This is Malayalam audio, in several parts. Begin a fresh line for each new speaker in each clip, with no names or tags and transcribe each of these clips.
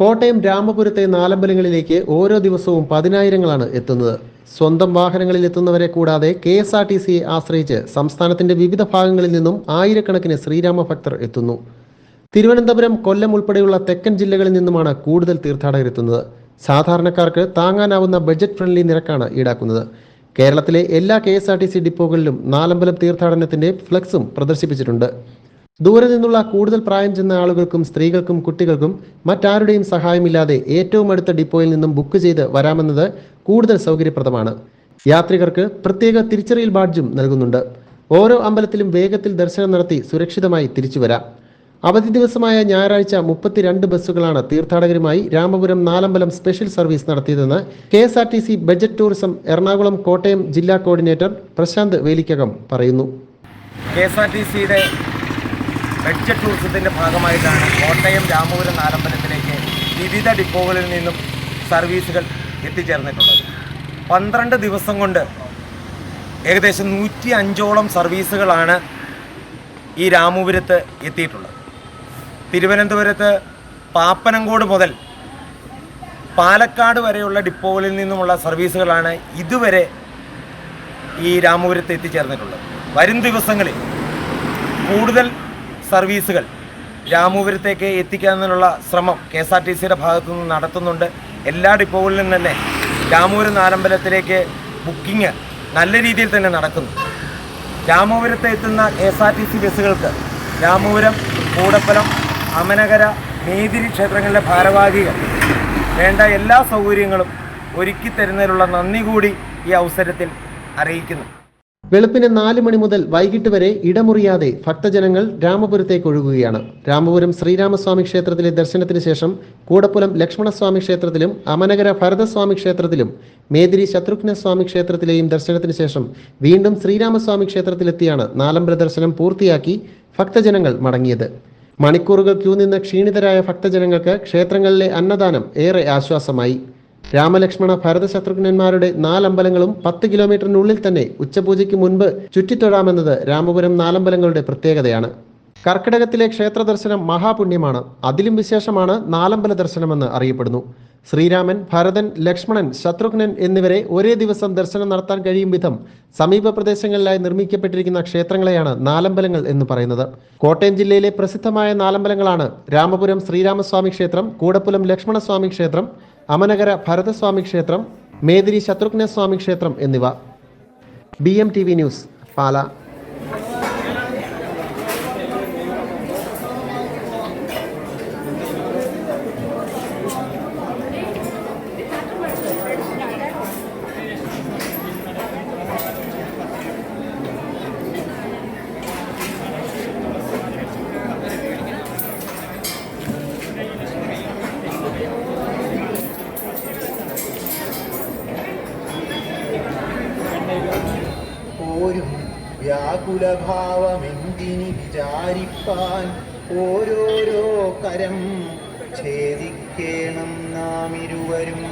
കോട്ടയം രാമപുരത്തെ നാലമ്പലങ്ങളിലേക്ക് ഓരോ ദിവസവും പതിനായിരങ്ങളാണ് എത്തുന്നത്. സ്വന്തം വാഹനങ്ങളിൽ എത്തുന്നവരെ കൂടാതെ കെ എസ് ആർ ടി സിയെ ആശ്രയിച്ച് സംസ്ഥാനത്തിന്റെ വിവിധ ഭാഗങ്ങളിൽ നിന്നും ആയിരക്കണക്കിന് ശ്രീരാമ ഭക്തർ എത്തുന്നു. തിരുവനന്തപുരം കൊല്ലം ഉൾപ്പെടെയുള്ള തെക്കൻ ജില്ലകളിൽ നിന്നുമാണ് കൂടുതൽ തീർത്ഥാടകർ എത്തുന്നത്. സാധാരണക്കാർക്ക് താങ്ങാനാവുന്ന ബജറ്റ് ഫ്രണ്ട്ലി നിരക്കാണ് ഈടാക്കുന്നത്. കേരളത്തിലെ എല്ലാ K S R T C ഡിപ്പോകളിലും Nalambalam തീർത്ഥാടനത്തിന്റെ ഫ്ലക്സും പ്രദർശിപ്പിച്ചിട്ടുണ്ട്. ദൂരെ നിന്നുള്ള കൂടുതൽ പ്രായം ചെന്ന ആളുകൾക്കും സ്ത്രീകൾക്കും കുട്ടികൾക്കും മറ്റാരുടെയും സഹായമില്ലാതെ ഏറ്റവും അടുത്ത ഡിപ്പോയിൽ നിന്നും ബുക്ക് ചെയ്ത് വരാമെന്നത് കൂടുതൽ സൗകര്യപ്രദമാണ്. യാത്രികർക്ക് പ്രത്യേക തിരിച്ചറിയൽ ബാഡ്ജും നൽകുന്നുണ്ട്. ഓരോ അമ്പലത്തിലും വേഗത്തിൽ ദർശനം നടത്തി സുരക്ഷിതമായി തിരിച്ചു വരാം. അവധി ദിവസമായ ഞായറാഴ്ച മുപ്പത്തിരണ്ട് ബസ്സുകളാണ് തീർത്ഥാടകരുമായി രാമപുരം നാലമ്പലം സ്പെഷ്യൽ സർവീസ് നടത്തിയതെന്ന് K S R T C budget tourism Ernakulam Kottayam ജില്ലാ കോർഡിനേറ്റർ പ്രശാന്ത് വേലിക്കകം പറയുന്നു.
കെ എസ് ആർ ടി സിയുടെ ബഡ്ജറ്റ് ടൂറിസത്തിന്റെ ഭാഗമായിട്ടാണ് കോട്ടയം രാമപുരം നാലമ്പലത്തിലേക്ക് വിവിധ ഡിപ്പോകളിൽ നിന്നും സർവീസുകൾ എത്തിച്ചേർന്നിട്ടുള്ളത്. പന്ത്രണ്ട് ദിവസം കൊണ്ട് ഏകദേശം നൂറ്റി അഞ്ചോളം സർവീസുകളാണ് ഈ രാമപുരത്ത് എത്തിയിട്ടുള്ളത്. തിരുവനന്തപുരത്ത് പാപ്പനങ്കോട് മുതൽ പാലക്കാട് വരെയുള്ള ഡിപ്പോകളിൽ നിന്നുമുള്ള സർവീസുകളാണ് ഇതുവരെ ഈ രാമപുരത്ത് എത്തിച്ചേർന്നിട്ടുള്ളത്. വരും ദിവസങ്ങളിൽ കൂടുതൽ സർവീസുകൾ രാമപുരത്തേക്ക് എത്തിക്കാനുള്ള ശ്രമം കെ എസ് ആർ ടി സിയുടെ ഭാഗത്തു നിന്ന് നടത്തുന്നുണ്ട്. എല്ലാ ഡിപ്പോകളിലും തന്നെ രാമപുരം നാലമ്പലത്തിലേക്ക് ബുക്കിംഗ് നല്ല രീതിയിൽ തന്നെ നടക്കുന്നു. രാമപുരത്ത് എത്തുന്ന K S R T C ബസ്സുകൾക്ക് Ramapuram Koodappalam Amanakara Methiri ക്ഷേത്രങ്ങളിലെ ഭാരവാഹികൾ വേണ്ട എല്ലാ സൗകര്യങ്ങളും ഒരുക്കി തരുന്നതിനുള്ള നന്ദി കൂടി ഈ അവസരത്തിൽ അറിയിക്കുന്നു.
വെളുപ്പിന് നാല് മണി മുതൽ വൈകിട്ട് വരെ ഇടമുറിയാതെ ഭക്തജനങ്ങൾ രാമപുരത്തേക്ക് ഒഴുകുകയാണ്. രാമപുരം ശ്രീരാമസ്വാമി ക്ഷേത്രത്തിലെ ദർശനത്തിന് ശേഷം കൂടപ്പുലം ലക്ഷ്മണസ്വാമി ക്ഷേത്രത്തിലും അമനകര ഭരതസ്വാമി ക്ഷേത്രത്തിലും മേതിരി ശത്രുഘ്നസ്വാമി ക്ഷേത്രത്തിലെയും ദർശനത്തിന് ശേഷം വീണ്ടും ശ്രീരാമസ്വാമി ക്ഷേത്രത്തിലെത്തിയാണ് നാലമ്പല ദർശനം പൂർത്തിയാക്കി ഭക്തജനങ്ങൾ മടങ്ങിയത്. മണിക്കൂറുകൾ ക്യൂ നിന്ന് ക്ഷീണിതരായ ഭക്തജനങ്ങൾക്ക് ക്ഷേത്രങ്ങളിലെ അന്നദാനം ഏറെ ആശ്വാസമായി. രാമലക്ഷ്മണ ഭരത ശത്രുഘ്നന്മാരുടെ നാലമ്പലങ്ങളും പത്ത് കിലോമീറ്ററിനുള്ളിൽ തന്നെ ഉച്ചപൂജയ്ക്ക് മുൻപ് ചുറ്റിത്തൊഴാമെന്നത് രാമപുരം നാലമ്പലങ്ങളുടെ പ്രത്യേകതയാണ്. കർക്കിടകത്തിലെ ക്ഷേത്ര ദർശനം മഹാപുണ്യമാണ്. അതിലും വിശേഷമാണ് നാലമ്പല ദർശനമെന്ന് അറിയപ്പെടുന്നു. ശ്രീരാമൻ ഭരതൻ ലക്ഷ്മണൻ ശത്രുഘ്നൻ എന്നിവരെ ഒരേ ദിവസം ദർശനം നടത്താൻ കഴിയും വിധം സമീപ പ്രദേശങ്ങളിലായി നിർമ്മിക്കപ്പെട്ടിരിക്കുന്ന ക്ഷേത്രങ്ങളെയാണ് നാലമ്പലങ്ങൾ എന്ന് പറയുന്നത്. കോട്ടയം ജില്ലയിലെ പ്രസിദ്ധമായ നാലമ്പലങ്ങളാണ് രാമപുരം ശ്രീരാമസ്വാമി ക്ഷേത്രം കൂടപ്പുലം ലക്ഷ്മണസ്വാമി ക്ഷേത്രം അമനഗര ഭരതസ്വാമി ക്ഷേത്രം മേദിരി ശത്രുഘ്നസ്വാമി ക്ഷേത്രം എന്നിവ. B M T V news Pala.
വ്യാകുലഭാവമെന്തിനി വിചാരിപ്പാൻ ഓരോരോ കരം ഛേദിക്കേണം നാമിരുവരും.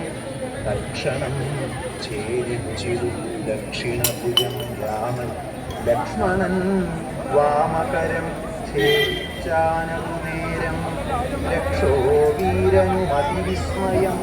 തക്ഷണം ഛേദിച്ചിരു ദക്ഷിണഭുജം രാമൻ. ലക്ഷ്മണൻ വാമകരം ഛേദിച്ചാനു നേരം. രക്ഷോ വീരനുമതിവിസ്മയം